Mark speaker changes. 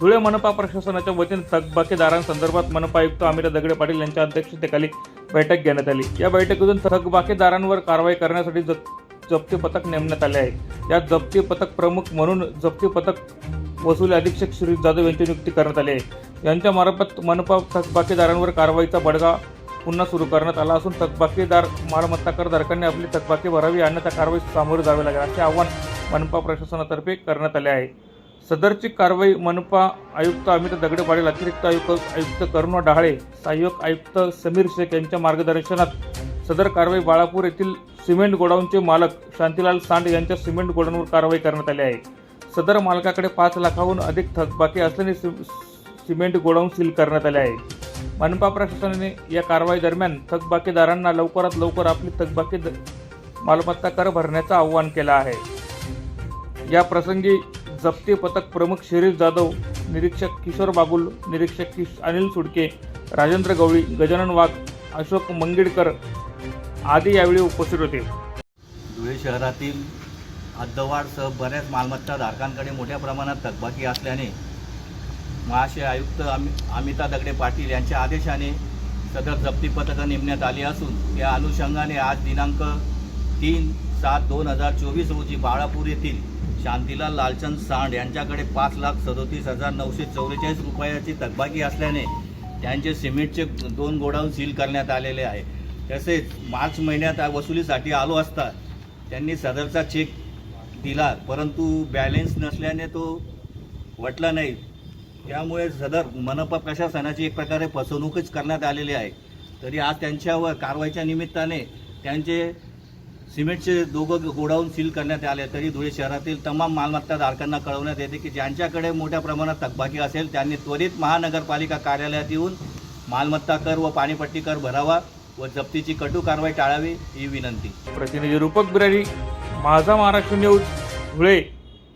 Speaker 1: धुळे मनपा प्रशासनाच्या वतीने थकबाकीदारांसंदर्भात मनपा आयुक्त अमिता दगडे पाटील यांच्या अध्यक्षतेखाली बैठक घेण्यात आली. या बैठकीतून थकबाकीदारांवर कारवाई करण्यासाठी जप जप्ती पथक नेमण्यात आले आहे. यात जप्ती पथक प्रमुख म्हणून जप्ती पथक वसुली अधीक्षक श्री जाधव यांची नियुक्ती करण्यात आली आहे. यांच्या मार्फत मनपा थकबाकीदारांवर कारवाईचा बडगा पुन्हा सुरू करण्यात आला असून थकबाकीदार मालमत्ता करधारकांनी आपली थकबाकी भरावी आणि त्या कारवाई सामोरे जावे लागेल असे आवाहन मनपा प्रशासनातर्फे करण्यात आले आहे. सदरची कारवाई मनपा आयुक्त अमित दगडे पाटील अतिरिक्त आयुक्त आयुक्त करुणा डहाळे सहाय्यक आयुक्त समीर शेख यांच्या मार्गदर्शनात सदर कारवाई बाळापूर येथील सिमेंट गोडाऊनचे मालक शांतीलाल सांड यांच्या सिमेंट गोडाऊनवर कारवाई करण्यात आली आहे. सदर मालकाकडे पाच लाखाहून अधिक थकबाकी असल्याने सि- सिमेंट गोडाऊन सील करण्यात आले आहे. मनपा प्रशासनाने या कारवाई दरम्यान थकबाकीदारांना लवकरात लवकर आपली थकबाकी द- मालमत्ता कर भरण्याचं आवाहन केलं आहे. या प्रसंगी जप्ती पथक प्रमुख शिरीष जाधव निरीक्षक किशोर बागुल निरीक्षक किश अनिल सुडके राजेंद्र गवळी गजानन वाघ अशोक मंगिडकर आदी यावेळी उपस्थित होते.
Speaker 2: धुळे शहरातील हद्दवाढसह बऱ्याच मालमत्ता धारकांकडे मोठ्या प्रमाणात थकबाकी असल्याने महाशय आयुक्त अमि अमिता दगडे पाटील यांच्या आदेशाने सदर जप्ती पथकं नेमण्यात आली असून या अनुषंगाने आज दिनांक तीन सात दोन हजार चोवीस रोजी बाळापूर येथील शांतीलाल लालचंद सांड यांच्याकडे पाच लाख सदोतीस हजार नऊशे चौवेचाळीस रुपयाची थकबाकी असल्याने त्यांचे सिमेंटचे दोन गोडाऊन सील करण्यात आलेले आहे. तसेच मार्च महिन्यात वसुलीसाठी आलो असता त्यांनी सदरचा चेक दिला परंतु बॅलेन्स नसल्याने तो वटला नाही. त्यामुळे सदर मनपा प्रशासनाची एक प्रकारे फसवणूकच करण्यात आलेली आहे. तरी आज त्यांच्यावर कारवाईच्या निमित्ताने त्यांचे सिमेंटचे दोघं गोडाऊन सील करण्यात आले तरी धुळे शहरातील तमाम मालमत्ता धारकांना कळवण्यात येते की ज्यांच्याकडे मोठ्या प्रमाणात थकबाकी असेल त्यांनी त्वरित महानगरपालिका कार्यालयात येऊन मालमत्ता कर व पाणीपट्टी कर भरावा व जप्तीची कटू कारवाई टाळावी ही विनंती.
Speaker 1: प्रतिनिधी रूपक बिरारी माझा महाराष्ट्र न्यूज धुळे.